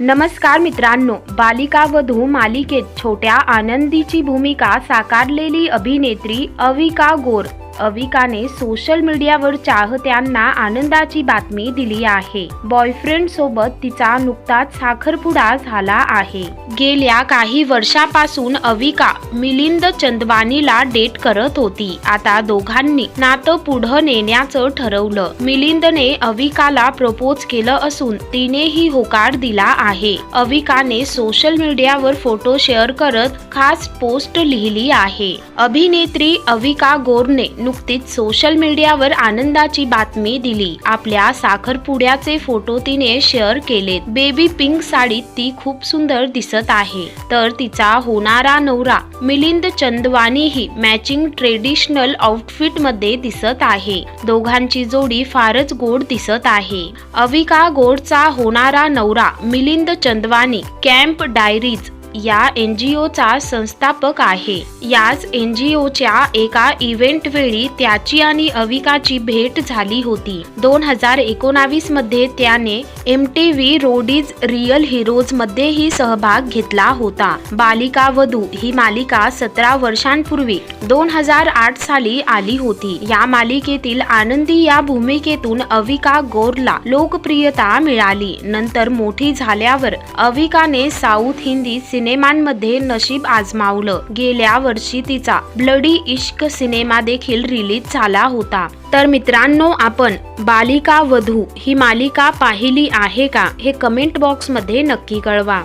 नमस्कार मित्रांनो बालिका वधू मालिकेत छोट्या आनंदीची भूमिका साकारलेली अभिनेत्री अविका गोर. अविकाने सोशल मीडियावर चाहत्यांना आनंदाची बातमी दिली आहे. बॉयफ्रेंड सोबत तिचा नुकताच साखरपुडा झाला आहे. गेल्या काही वर्षापासून अविका मिलिंद चंदवानीला डेट करत होती. आता दोघांनी नातं पुढं नेण्याचं ठरवलं. मिलिंदने अविकाला प्रपोज केलं असून तिनेही होकार दिला आहे. अविकाने सोशल मीडियावर फोटो शेअर करत खास पोस्ट लिहिली आहे. अभिनेत्री अविका गोरने नुकतीच सोशल मीडियावर आनंदाची बातमी दिली. आपल्या साखरपुड्याचे फोटो तिने शेअर केलेत. बेबी पिंक साडीत ती खूप सुंदर दिसत आहे. तर तिचा होणारा नवरा मिलिंद चंदवानीही मॅचिंग ट्रेडिशनल आउटफिटमध्ये दिसत आहे. दोघांची जोडी फारच गोड दिसत आहे. अविका गोडचा होणारा नवरा मिलिंद चंदवानी कॅम्प डायरीज या एन जी ओचा संस्थापक आहे. याच एन जी ओच्या एका इव्हेंट वेळी त्याची आणि अविकाची भेट झाली होती. दोन हजार एकोणावीसमध्ये त्याने M T V roadies real heroes मध्येही सहभाग घेतला होता. बालिका वधू ही मालिका सतरा वर्षांपूर्वी दोन हजार आठ साली आली होती. या मालिकेतील आनंदी या भूमिकेतून अविका गोरला लोकप्रियता मिळाली. नंतर मोठी झाल्यावर अविकाने साऊथ हिंदी सिने सिनेमांमध्ये नशीब आजमावलं. गेल्या वर्षी तिचा ब्लडी इश्क सिनेमा देखील रिलीज झाला होता. तर मित्रांनो आपण बालिका वधू ही मालिका पाहिली आहे का हे कमेंट बॉक्समध्ये नक्की कळवा.